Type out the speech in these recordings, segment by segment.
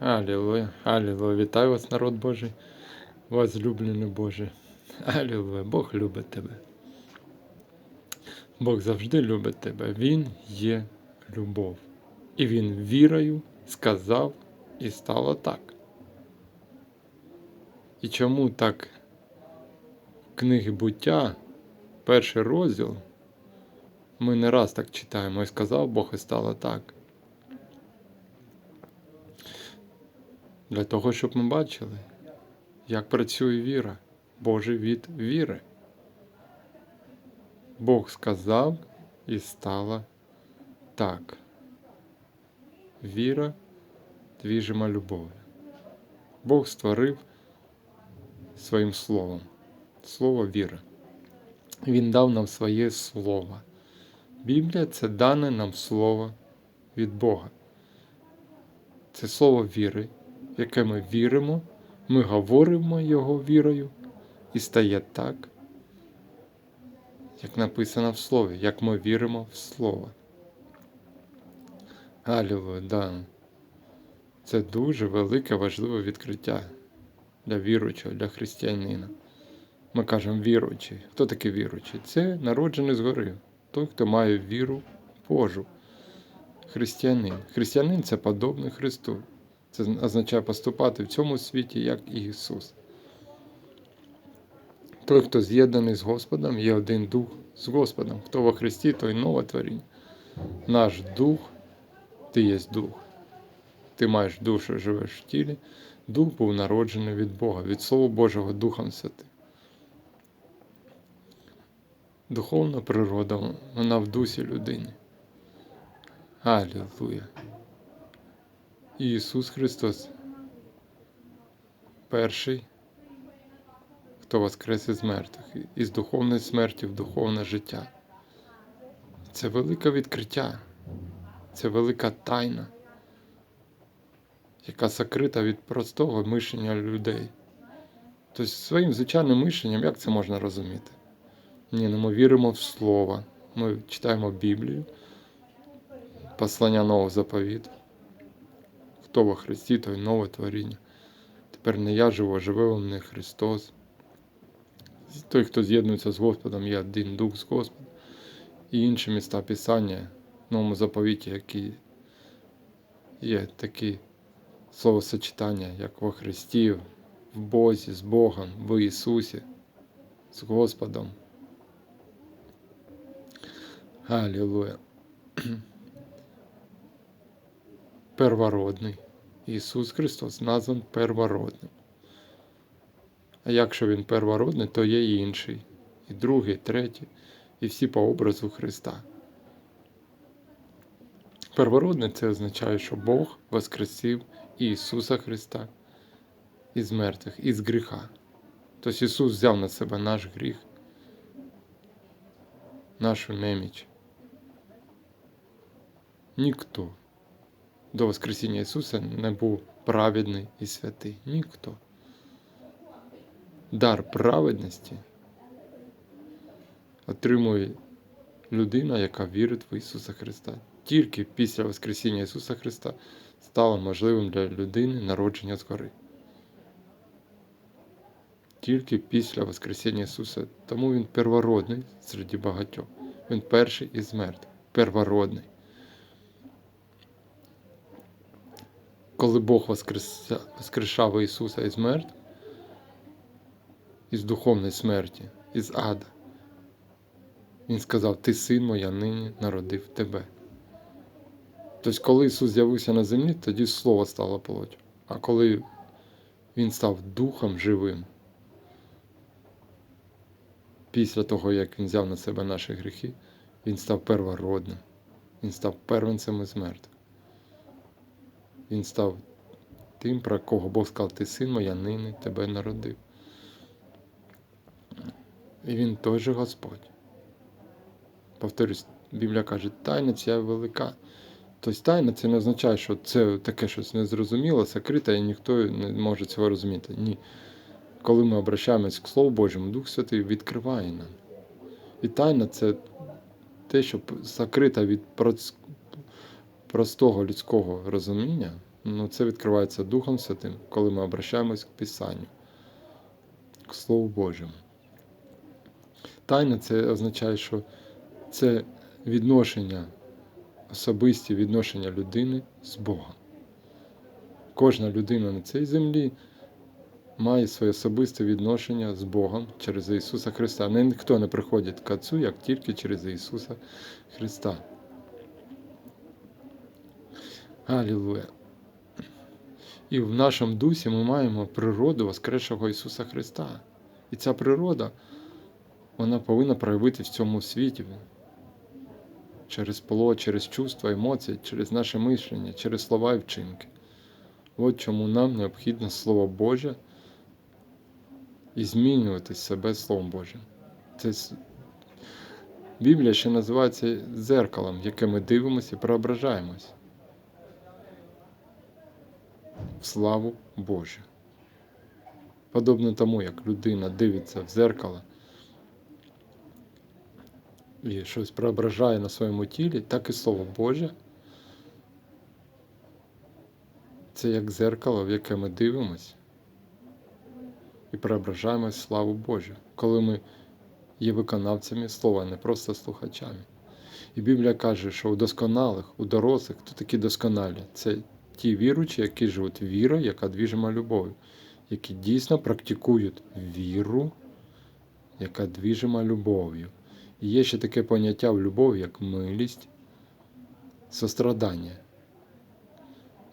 Алілуя, алілуя. Вітаю вас, народ Божий, возлюблений Боже. Алілуя, Бог любить тебе. Бог завжди любить тебе. Він є любов. І Він вірою сказав, і стало так. І чому так книги буття, перший розділ, ми не раз так читаємо, і сказав Бог, і стало так. Для того, щоб ми бачили, як працює віра, Божий від віри. Бог сказав і стало так. Віра двіжима любов'ю. Бог створив своїм словом. Слово віри. Він дав нам своє слово. Біблія це дане нам слово від Бога. Це слово віри, яке ми віримо, ми говоримо Його вірою, і стає так, як написано в Слові, як ми віримо в Слово. Алілуя, да. Це дуже велике важливе відкриття для віруючого, для християнина. Ми кажемо віруючий. Хто такий віруючий? Це народжений згори, той, хто має віру Божу. Християнин. Християнин це подобний Христу. Це означає поступати в цьому світі, як і Ісус. Той, хто з'єднаний з Господом, є один дух з Господом. Хто во Христі, той нове творіння. Наш дух, ти є дух. Ти маєш душу, живеш в тілі. Дух був народжений від Бога, від Слова Божого Духом Святим. Духовна природа, вона в дусі людині. Алілуя. Ісус Христос перший, хто воскрес із мертвих, із духовної смерті в духовне життя. Це велике відкриття, це велика тайна, яка закрита від простого мишення людей. Тобто своїм звичайним мишленням, як це можна розуміти? Ні, ну ми віримо в Слово, ми читаємо Біблію, послання нового заповіту. Хто во Христі, той нове творіння. Тепер не я живу, а живе у мене Христос. Той, хто з'єднується з Господом, є один Дух з Господом. І інші міста Писання в новому заповіті, які є такі словосочетання, як во Христі, в Бозі, з Богом, в Ісусі, з Господом. Аллилуйя. Первородний. Ісус Христос назван первородним. А якщо Він первородний, то є і інший, і другий, і третій, і всі по образу Христа. Первородний це означає, що Бог воскресив Ісуса Христа із мертвих, із гріха. Тобто Ісус взяв на себе наш гріх, нашу неміч. Ніхто до Воскресіння Ісуса не був праведний і святий. Ніхто. Дар праведності отримує людина, яка вірить в Ісуса Христа. Тільки після Воскресіння Ісуса Христа стало можливим для людини народження згори. Тільки після Воскресіння Ісуса. Тому Він первородний серед багатьох. Він перший із мертвих. Первородний. Коли Бог воскреса, воскрешав Ісуса із мертв, із духовної смерті, із ада, Він сказав, Ти син моя нині народив тебе. Тобто, коли Ісус з'явився на землі, тоді Слово стало плоттю. А коли Він став Духом живим, після того, як Він взяв на себе наші гріхи, Він став первородним, Він став первенцем із мертвих. Він став тим, про кого Бог сказав, ти син моя нині тебе народив. І він той же Господь. Повторюсь, Біблія каже, тайна ця велика. Тобто тайна це не означає, що це таке щось незрозуміле, сокрите, і ніхто не може цього розуміти. Ні. Коли ми обращаємось к Слову Божому, Дух Святий відкриває нам. І тайна це те, що закрита від простого людського розуміння, Ну, це відкривається Духом Святим, коли ми обращаємось к Писанню, к Слову Божому. Тайна це означає, що це відношення, особисті відношення людини з Богом. Кожна людина на цій землі має своє особисте відношення з Богом через Ісуса Христа. Ніхто не приходить к Отцу, як тільки через Ісуса Христа. Алілуя. І в нашому дусі ми маємо природу Воскресшого Ісуса Христа. І ця природа, вона повинна проявити в цьому світі через плоть, через чувства, емоції, через наше мишлення, через слова і вчинки. От чому нам необхідно Слово Боже і змінювати себе Словом Божим. Це Біблія ще називається дзеркалом, яке ми дивимося і преображаємось. В славу Божу. Подобно тому, як людина дивиться в дзеркало і щось преображає на своєму тілі, так і Слово Боже. Це як дзеркало, в яке ми дивимось і преображаємось в славу Божу, коли ми є виконавцями слова, а не просто слухачами. І Біблія каже, що у досконалих, у дорослих, хто такі досконалі, це ті віруючі, які живуть вірою, яка двіжима любов'ю, які дійсно практикують віру, яка двіжима любов'ю. І є ще таке поняття в любові, як милість, сострадання.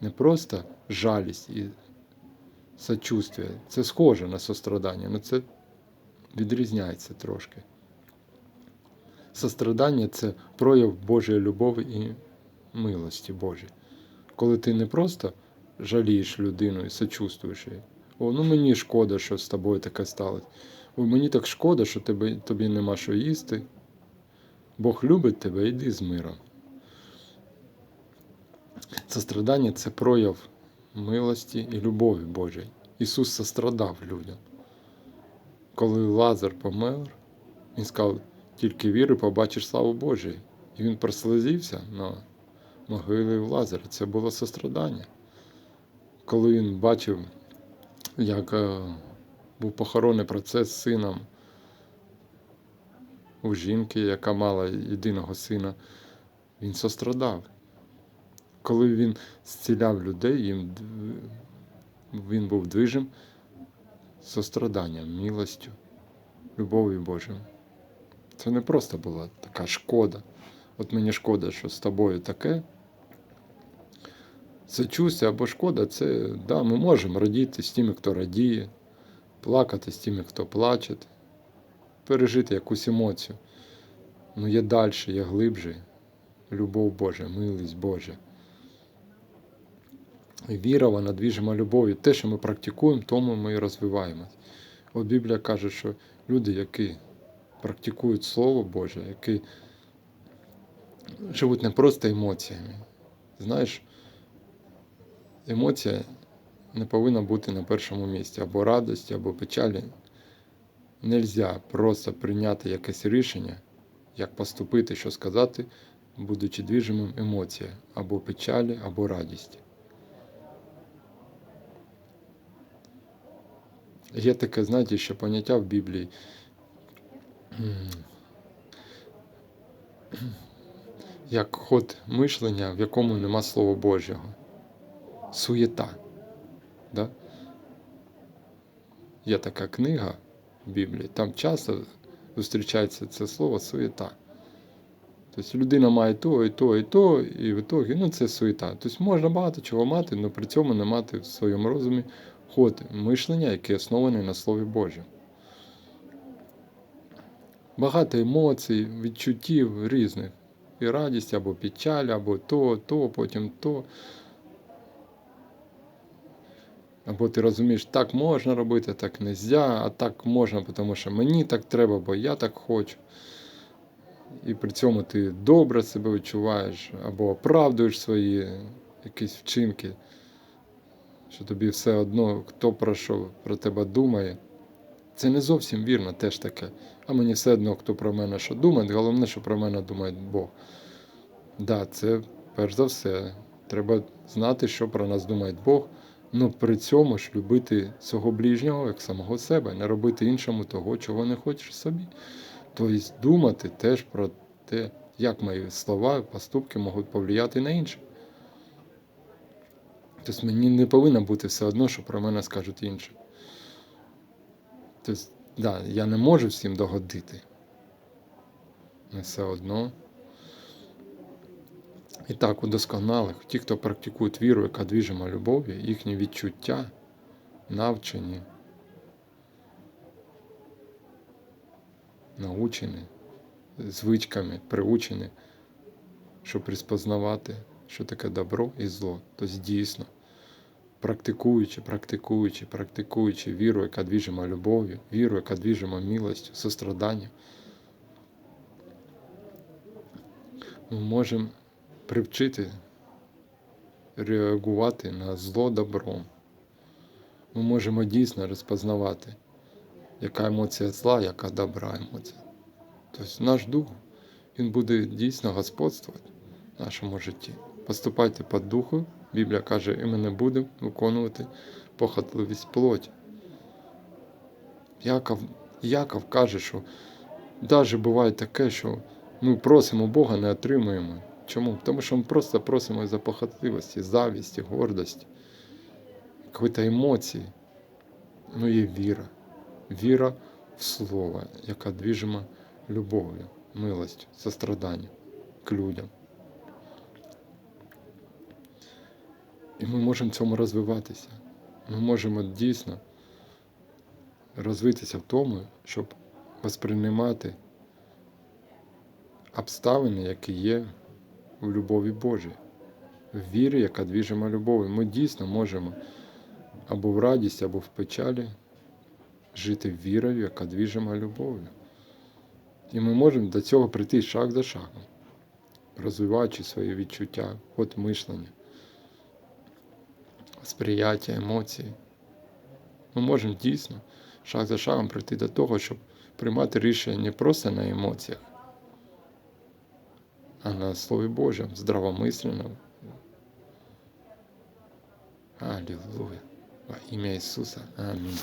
Не просто жалість і сочувствие. Це схоже на сострадання, але це відрізняється трошки. Сострадання це прояв Божої любові і милості Божої. Коли ти не просто жалієш людину і сочувствуєш їй. О, ну мені шкода, що з тобою таке сталося. Ой, мені так шкода, що тобі, тобі нема що їсти. Бог любить тебе, йди з миром. Сострадання це прояв милості і любові Божої. Ісус сострадав людям. Коли Лазар помер, Він сказав, тільки віри побачиш славу Божію. І він прослизився на могилі Лазаря. Це було сострадання. Коли він бачив, як е, був похоронний процес з сином у жінки, яка мала єдиного сина, він сострадав. Коли він зціляв людей, їм він був движим состраданням, милостю, любов'ю Божою. Це не просто була така шкода. От мені шкода, що з тобою таке. Сочувствие або шкода, це да, ми можемо радіти з тими, хто радіє, плакати з тими, хто плаче, пережити якусь емоцію. Ну є далі, є глибше. Любов Божа, милість Божа. Віра, вона двіжима любов'ю. Те, що ми практикуємо, тому ми і розвиваємось. От Біблія каже, що люди, які практикують Слово Боже, які живуть не просто емоціями. Знаєш, емоція не повинна бути на першому місці або радості, або печалі. Нельзя просто прийняти якесь рішення, як поступити, що сказати, будучи двіжимим емоцією, або печалі, або радісті. Є таке, знаєте, ще поняття в Біблії. Як ход мишлення, в якому нема Слова Божого. Суєта. Да? Є така книга в Біблії, там часто зустрічається це слово суєта. Тобто людина має то, і то, і то, і в ітогі, ну це суєта. Тобто можна багато чого мати, але при цьому не мати в своєму розумі ход мишлення, який оснований на Слові Божому. Багато емоцій, відчуттів різних. І радість або печаль, або то, то, потім то. Або ти розумієш, так можна робити, так не можна, а так можна, тому що мені так треба, бо я так хочу. І при цьому ти добре себе відчуваєш, або оправдуєш свої якісь вчинки, що тобі все одно, хто про що про тебе думає. Це не зовсім вірно, теж таке. А мені все одно, хто про мене що думає, головне, що про мене думає Бог. Да, це перш за все Треба знати, що про нас думає Бог. Ну при цьому ж любити свого ближнього як самого себе, не робити іншому того, чого не хочеш собі. Тобто думати теж про те, як мої слова, поступки можуть повлияти на інших. Тобто мені не повинно бути все одно, що про мене скажуть інші. Тобто, да, я не можу всім догодити. Не все одно. І так, у досконалих, ті, хто практикують віру, яка двіжима любов'ю, їхні відчуття навчені, научені, звичками, приучені, щоб розпознавати, що таке добро і зло. Тобто дійсно, практикуючи, практикуючи, практикуючи віру, яка двіжима любов'ю, віру, яка двіжима милостю, состраданням, ми можемо привчити реагувати на зло добром. Ми можемо дійсно розпознавати, яка емоція зла, яка добра емоція. Тобто наш дух, він буде дійсно господствувати в нашому житті. Поступайте по духу, Біблія каже, і ми не будемо виконувати похотливість плоті. Яков, Яков каже, що навіть буває таке, що ми просимо Бога, не отримуємо. Чому? Тому що ми просто просимо за похотливості, завісті, гордості, якої-то емоції. Ну є віра. Віра в Слово, яка двіжима любов'ю, милостю, состраданням к людям. І ми можемо цьому розвиватися. Ми можемо дійсно розвитися в тому, щоб восприймати обставини, які є в любові Божій, в вірі, яка двіжима любов'ю. Ми дійсно можемо або в радісті, або в печалі жити вірою, яка двіжима любов'ю. І ми можемо до цього прийти шаг за шагом, розвиваючи свої відчуття, ход мишлення, сприяття, емоції. Ми можемо дійсно шаг за шагом прийти до того, щоб приймати рішення не просто на емоціях, а на Слове Божьем, здравомысленном. Аллилуйя. Во имя Иисуса. Амінь.